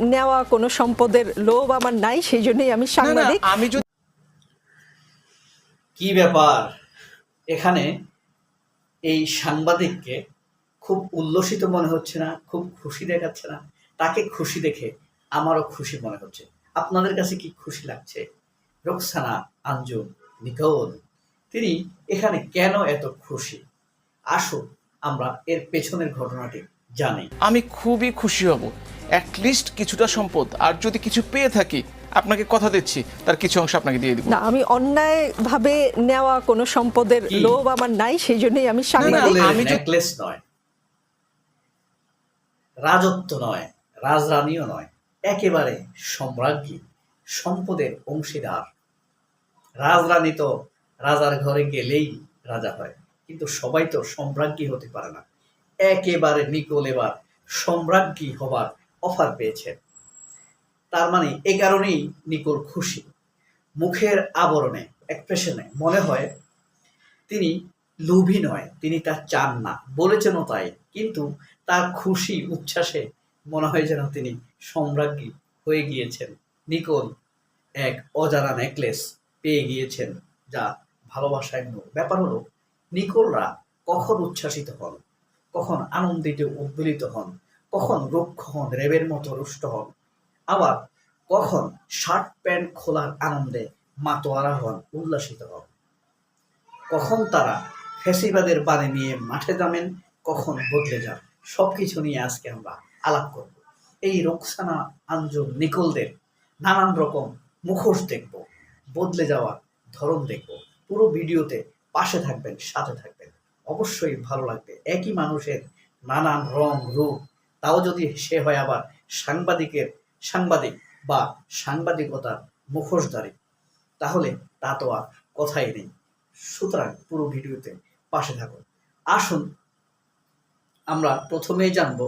নেওয়া কোনো সম্পদের লোভ আমার নাই সেই জন্যই আমি সাংবাদিক। আমি যদি কি ব্যাপার? এখানে এই সাংবাদিককে খুব উল্লসিত মনে হচ্ছে না খুব খুশি দেখাচ্ছে না। তাকে খুশি দেখে আমারও খুশি মনে হচ্ছে। আপনাদের কাছে কি খুশি লাগছে? রোকসানা আঞ্জুম নিকল তিনি এখানে কেন এত খুশি? আসুন আমরা এর পেছনের ঘটনাটি জানি। আমি খুবই খুশি হব। অ্যাটলিস্ট কিছুটা সম্পদ। আর যদি কিছু পেয়ে থাকি আপনাকে কথা দিচ্ছি তার কিছু অংশ আপনাকে দিয়ে দিব। না আমি অন্যায়ভাবে নেওয়া কোনো সম্পদের লোভ আমার নাই সেই জন্যই আমি আমি নেকলেস নয় রাজত্ব নয় রাজরানীও নয় একেবারে সম্রাজ্ঞী সম্পদের অংশীদার। রাজরানী তো রাজার ঘরে গেলেই রাজা হয় কিন্তু সবাই তো সম্রাজ্ঞী হতে পারে না। একেবারে নিকোল এবার সম্রাজ্ঞী হবার অফার পেয়েছেন তার মানে এ কারণেই নিকোল খুশি। মুখের আবরণে এক্সপ্রেশনে মনে হয় তিনি লোভী নয়, তিনি তা চান না। বলেছেনও তাই, কিন্তু তার খুশি উচ্ছ্বাসে মনে হয় যেন তিনি সম্রাজ্ঞী হয়ে গিয়েছেন। নিকোল এক অজানা নেকলেস পেয়ে গিয়েছেন, যা ভালোবাসায় ব্যাপার হলো, নিকোলরা কখন উচ্ছ্বাসিত হন? কখন আনন্দিত উদ্বেলিত হন, কখন রুক্ষ হন, রেবের মতো রুষ্ট হন। আবার কখন শার্ট প্যান্ট খোলার আনন্দে মাতোয়ারা হন, উল্লাসিত হন। কখন তারা ফেসিবাদের বানে নিয়ে মাঠে নামেন, কখন বদলে যান। সব কিছু নিয়ে আজকে আমরা আলাপ করব। এই রোকসানা আঞ্জুম নিকলদের নানান রকম মুখোশ দেখব, বদলে যাওয়ার ধরন দেখব। পুরো ভিডিওতে পাশে থাকবেন, সাথে থাকবেন। অবশ্যই ভালো লাগবে। একই মানুষের নানান রং, রূপ, তাও যদি সে হয় আবার সাংবাদিকের সাংবাদিক বা সাংবাদিকতার মুখোশধারী, তাহলে তা তো আর কথাই নেই। সুতরাং পুরো ভিডিওতে পাশে থাকুন। আসুন, আমরা প্রথমেই জানব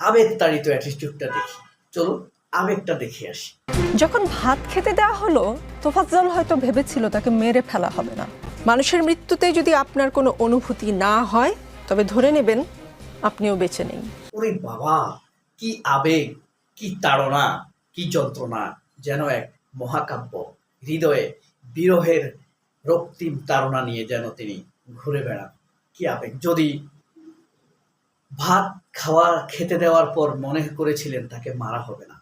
আবেগ তাড়িত অ্যাটিটিউডটা দেখি। চলুন আবেগটা দেখে আসি। যখন ভাত খেতে দেওয়া হলো, তোফাজ্জল হয়তো ভেবেছিল তাকে মেরে ফেলা হবে না। মানুষের মৃত্যুতে যদি আপনার কোনো অনুভূতি না হয়, তবে ধরে নেবেন আপনিও বেঁচে নেই। ওরে বাবা, কি আবেগ, কি তাড়না, কি যন্ত্রণা, যেন এক মহাকাব্য। হৃদয়ে বিরহের রক্তিম তাড়না নিয়ে যেন তিনি ঘুরে বেড়ান। কি আবেগ। যদি ভাত খাওয়া, খেতে দেওয়ার পর মনে করেছিলেন তাকে মারা হবে না,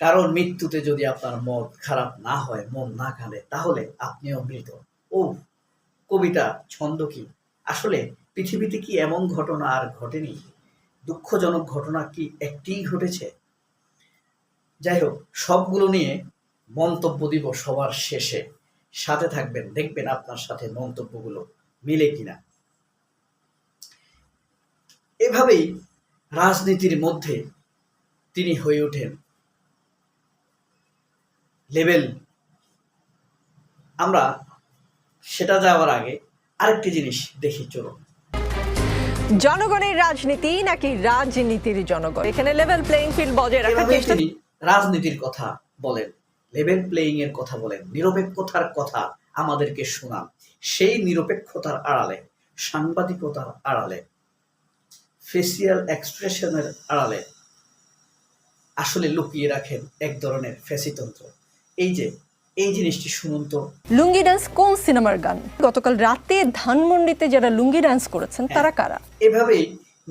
কারণ মৃত্যুতে যদি আপনার মন খারাপ না হয়, মন না কাঁদে, তাহলে আপনিও মৃত। ও কবিতা, ছন্দ কি? আসলে পৃথিবীতে কি এমন ঘটনা আর ঘটেনি? দুঃখজনক ঘটনা কি একটিই ঘটেছে? যাই হোক, সবগুলো নিয়ে মন্তব্য দিব সবার শেষে। সাথে থাকবেন, দেখবেন আপনার সাথে মন্তব্যগুলো মিলে কিনা। এভাবেই রাজনীতির মধ্যে তিনি হয়ে ওঠেন। লেভেল আমরা সেটা যাওয়ার আগে আরেকটি জিনিস দেখি চলুন। জনগণের রাজনীতি নাকি রাজনীতির জনগণ? এখানে লেভেল প্লেইং ফিল্ড বজায় রাখার চেষ্টা রাজনীতির কথা বলেন লেভেল প্লেইং এর কথা বলেন নিরপেক্ষতার কথা আমাদেরকে শোনান। সেই নিরপেক্ষতার আড়ালে সাংবাদিকতার আড়ালে ফেসিয়াল এক্সপ্রেশনের আড়ালে আসলে লুকিয়ে রাখেন এক ধরনের ফেসিতন্ত্র এই যে এই জিনিসটি শুনুন তো। লুঙ্গি ডান্স কোন সিনেমার গান? গতকাল রাতে ধানমন্ডিতে যারা লুঙ্গি ডান্স করেছেন তারা কারা? এভাবেই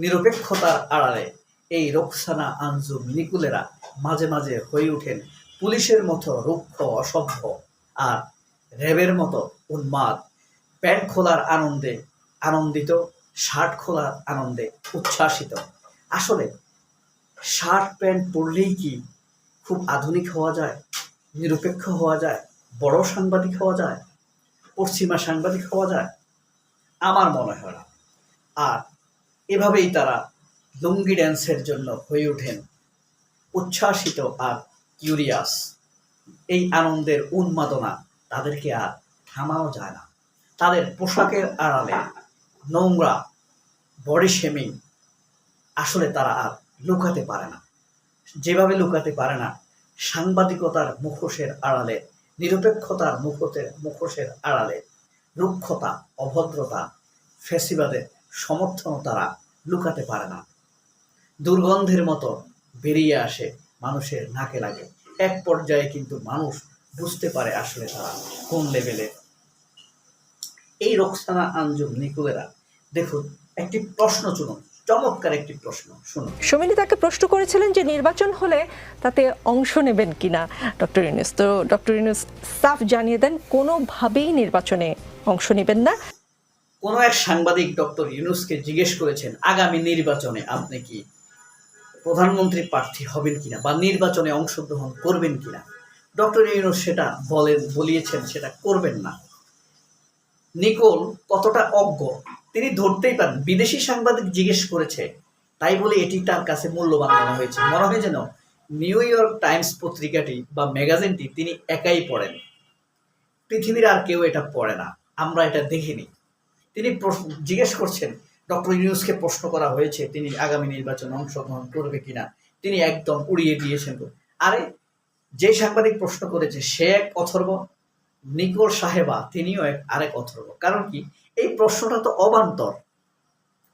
নিরপেক্ষতার আড়ালে এই রোকসানা আঞ্জুম নিকুলেরা মাঝে মাঝে হয়ে ওঠেন পুলিশের মতো রুক্ষ অসভ্য আর র্যাবের মতো উন্মাদ। প্যান্ট খোলার আনন্দে আনন্দিত শার্ট খোলার আনন্দে উচ্ছ্বাসিত। আসলে শার্ট প্যান্ট পরলেই কি খুব আধুনিক হওয়া যায়? নিরপেক্ষ হওয়া যায়, বড় সাংবাদিক হওয়া যায়, পশ্চিমা সাংবাদিক হওয়া যায়, আমার মনে হয় না। আর এভাবেই তারা লুঙ্গি ড্যান্সের জন্য হয়ে ওঠেন উচ্ছ্বাসিত আর কিউরিয়াস এই আনন্দের উন্মাদনা তাদেরকে আর থামাও যায় না। তাদের পোশাকের আড়ালে নোংরা বডি শেমিং আসলে তারা আর লুকাতে পারে না। যেভাবে লুকাতে পারে না সাংবাদিকতার মুখোশের আড়ালে, নিরপেক্ষতার মুখোতের মুখোশের আড়ালে, রুক্ষতা, অভদ্রতা ফেসিবাদের সমর্থন তারা লুকাতে পারে না। দুর্গন্ধের মতো বেরিয়ে আসে মানুষের নাকে লাগে। এক পর্যায়ে কিন্তু মানুষ বুঝতে পারে আসলে তারা কোন লেভেলে। এই রোকসানা আঞ্জুম নিকুলেরা, দেখুন, একটি প্রশ্ন চুনুন। চমৎকার একটি প্রশ্ন শুনুন। সমিলি তাকে প্রশ্ন করেছিলেন যে নির্বাচন হলে তাতে অংশ নেবেন কিনা ডক্টর ইউনুস। তো ডক্টর ইউনুস সাফ জানিয়ে দেন কোনোভাবেই নির্বাচনে অংশ নেবেন না। কোনো এক সাংবাদিক ডক্টর ইউনুসকে জিজ্ঞেস করেছেন আগামী নির্বাচনে আপনি কি প্রধানমন্ত্রী প্রার্থী হবেন কিনা বা নির্বাচনে অংশগ্রহণ করবেন কিনা? ডক্টর ইউনুস সেটা বলেন বলিয়েছেন সেটা করবেন না। নিকোল কতটা অজ্ঞ তিনি ধরতেই পারেন। বিদেশি সাংবাদিক জিজ্ঞেস করেছে, তাই বলে এটি তার কাছে মূল্যবান মনে হয়েছে। মনে হয় যেন নিউ ইয়র্ক টাইমস পত্রিকাটি বা ম্যাগাজিনটি তিনি একাই পড়েন। পৃথিবীর আর কেউ এটা পড়ে না। আমরা এটা দেখিনি। তিনি জিজ্ঞেস করছেন, ডক্টর ইউনুসকে প্রশ্ন করা হয়েছে, তিনি আগামী নির্বাচনে অংশগ্রহণ করবে কিনা? তিনি একদম উড়িয়ে দিয়েছেন। আরে, যে সাংবাদিক প্রশ্ন করেছে, সে এক অথর্ব? নিকোল সাহেবা, তিনিও এক আরেক অথর্ব। কারণ কি? এই প্রশ্নটা তো অবান্তর।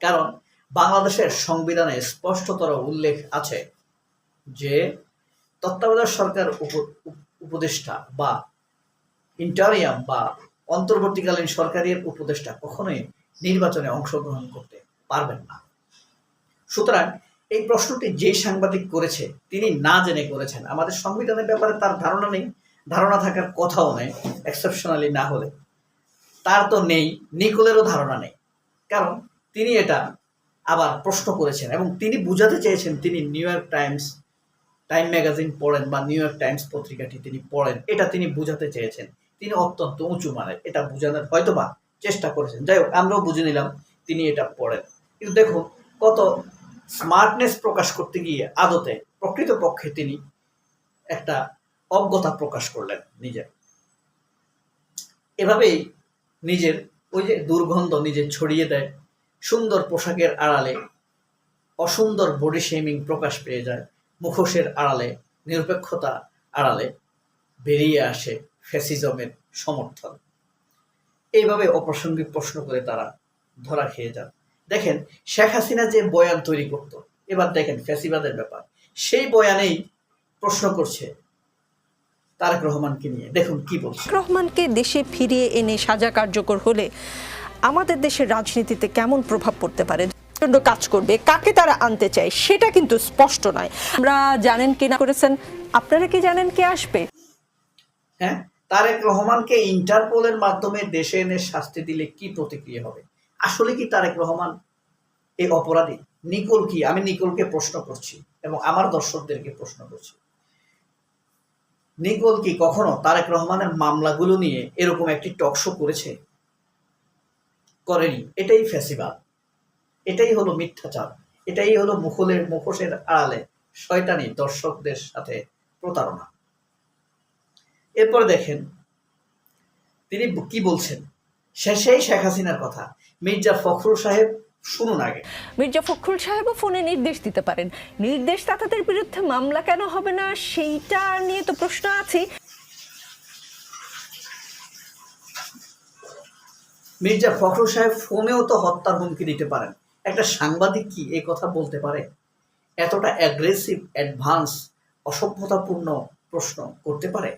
কারণ বাংলাদেশের সংবিধানে স্পষ্টতর উল্লেখ আছে যে তত্ত্বাবধায়ক সরকার উপ- উপ- উপদেষ্টা বা ইন্টারিয়াম বা অন্তর্বর্তীকালীন সরকারের উপদেষ্টা কখনোই নির্বাচনে অংশগ্রহণ করতে পারবেন না। সুতরাং এই প্রশ্নটি যে সাংবাদিক করেছে, তিনি না জেনে করেছেন। আমাদের সংবিধানের ব্যাপারে তার ধারণা নেই, ধারণা থাকার কথাও নেই এক্সেপশনালি না হলে। তার তো নেই, নিকোলেরও ধারণা নেই। কারণ তিনি এটা আবার প্রশ্ন করেছেন এবং তিনি বুঝাতে চেয়েছেন তিনি New York Times, Time magazine পড়েন বা নিউ ইয়র্ক টাইমস পত্রিকাটি তিনি পড়েন, এটা তিনি বুঝাতে চেয়েছেন। তিনি অত্যন্ত উঁচু মানের, এটা বোঝানোর হয়তোবা চেষ্টা করেছেন। যাই হোক, আমরাও বুঝে নিলাম তিনি এটা পড়েন। কিন্তু দেখুন, কত স্মার্টনেস প্রকাশ করতে গিয়ে আদতে প্রকৃতপক্ষে তিনি একটা অজ্ঞতা প্রকাশ করলেন নিজের। এভাবেই নিজের ওই যে দুর্গন্ধ নিজে ছড়িয়ে দেয়, সুন্দর পোশাকের আড়ালে অসুন্দর বডি শেমিং প্রকাশ পেয়ে যায়, মুখোশের আড়ালে, নিরপেক্ষতা আড়ালে বেরিয়ে আসে ফ্যাসিজমের সমর্থন। এইভাবে অপ্রাসঙ্গিক প্রশ্ন করে তারা ধরা খেয়ে যান। দেখেন, শেখ হাসিনা যে বয়ান তৈরি করত, এবার দেখেন ফ্যাসিবাদের ব্যাপার। সেই বয়ানেই প্রশ্ন করছে তারেক রহমানকে নিয়ে। দেখুন কি বলছে। রহমানকে দেশে ফিরিয়ে এনে সাজা কার্যকর হলে আমাদের দেশের রাজনীতিতে কেমন প্রভাব পড়তে পারে? কাজ করবে। কাকে তারা আনতে চায় সেটা কিন্তু স্পষ্ট নয়। আমরা জানেন কি না করেছেন? আপনারা কি জানেন কে আসবে? হ্যাঁ তারেক রহমানকে ইন্টারপোলের মাধ্যমে দেশে এনে শাস্তি দিলে কি প্রতিক্রিয়া হবে? আসলে কি তারেক রহমান এই অপরাধী? নিকোল কি? আমি নিকোলকে প্রশ্ন করছি এবং আমার দর্শকদেরকে প্রশ্ন করছি। নিকোল কি কখনো তারেক রহমানের মামলাগুলো নিয়ে এরকম একটি টকশো করেছে? করেনি। এটাই ফ্যাসিবাদ। এটাই হলো মিথ্যাচার। এটাই হলো মুখলের মুখোশের আড়ালে শয়তানি দর্শকদের সাথে প্রতারণা। এরপরে দেখেন, তিনি কি বলছেন? শেষেই শেখ হাসিনার কথা। মির্জা ফখরুল সাহেব শুনুন আগে। মির্জা ফখরুল সাহেবও ফোনে নির্দেশ দিতে পারেন। নির্দেশদাতাদের বিরুদ্ধে মামলা কেন হবে না সেইটা নিয়ে তো প্রশ্ন আছে। মির্জা ফখরুল সাহেব ফোনেও তো হত্যার হুমকি দিতে পারেন। একটা সাংবাদিক কি এই কথা বলতে পারে? এতটা অ্যাগ্রেসিভ অ্যাডভান্স অসভ্যতাপূর্ণ প্রশ্ন করতে পারে?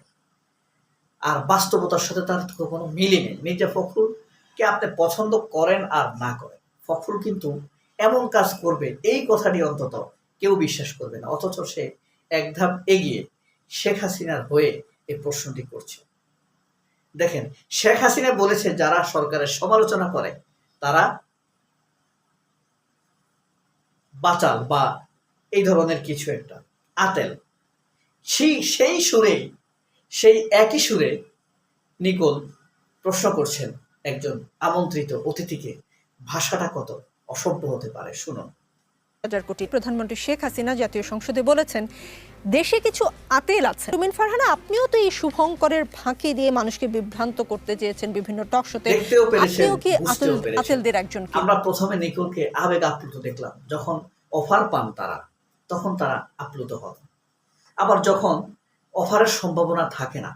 আর বাস্তবতার সাথে তার কোনো মিলই নেই। মির্জা ফখরুলকে আপনি পছন্দ করেন আর না করেন? ফখরুল কিন্তু এমন কাজ করবে, এই কথাটি অন্তত কেউ বিশ্বাস করবে না। অথচ সে এক ধাপ এগিয়ে শেখ হাসিনার হয়ে এই প্রশ্নটি করছে। দেখেন, শেখ হাসিনা বলেছে, যারা সরকারের সমালোচনা করে, তারা বাচাল বা এই ধরনের কিছু একটা, আতেল। সেই সেই সুরেই, সেই একই সুরে নিকোল প্রশ্ন করছেন একজন আমন্ত্রিত অতিথিকে। ভাষাটা কত অসভ্য হতে পারে শুনুন। হাজার কোটি প্রধানমন্ত্রী শেখ হাসিনা জাতীয় সংসদে বলেছেন দেশে কিছু আতেল আছে। রুমিন ফারহানা আপনিও তো এই শুভঙ্করের ফাঁকি দিয়ে মানুষকে বিভ্রান্ত করতে চেয়েছেন বিভিন্ন টক শোতে। আপনিও কি আতেল আতেলদের একজন কি? আমরা প্রথমে নিকোলকে আবেগ আপ্লুত দেখলাম যখন অফার পান তারা তখন তারা আপ্লুত হন। আবার যখন অফারের সম্ভাবনা থাকে না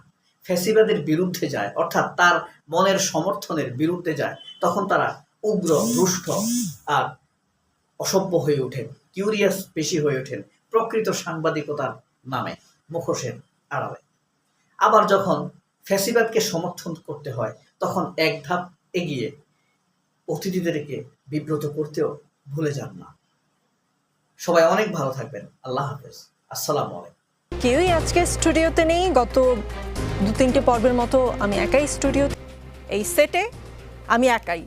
ফ্যাসিবাদের বিরুদ্ধে যায় অর্থাৎ তার মনের সমর্থনের বিরুদ্ধে যায় তখন তারা উগ্র রুষ্ট আর অসভ্য হয়ে ওঠেন কিউরিয়াস বেশি হয়ে ওঠেন প্রকৃত সাংবাদিকতার নামে, মুখোশের আড়ালে। আবার যখন ফ্যাসিবাদকে সমর্থন করতে হয়, তখন এক ধাপ এগিয়ে অতিথিদেরকে বিব্রত করতেও ভুলে যান না। সবাই অনেক ভালো থাকবেন। আল্লাহ হাফেজ। আসসালামু আলাইকুম। কেউই আজকে স্টুডিওতে নেই। গত দু তিনটে পর্বের মতো আমি একাই স্টুডিও এই সেটে আমি একাই।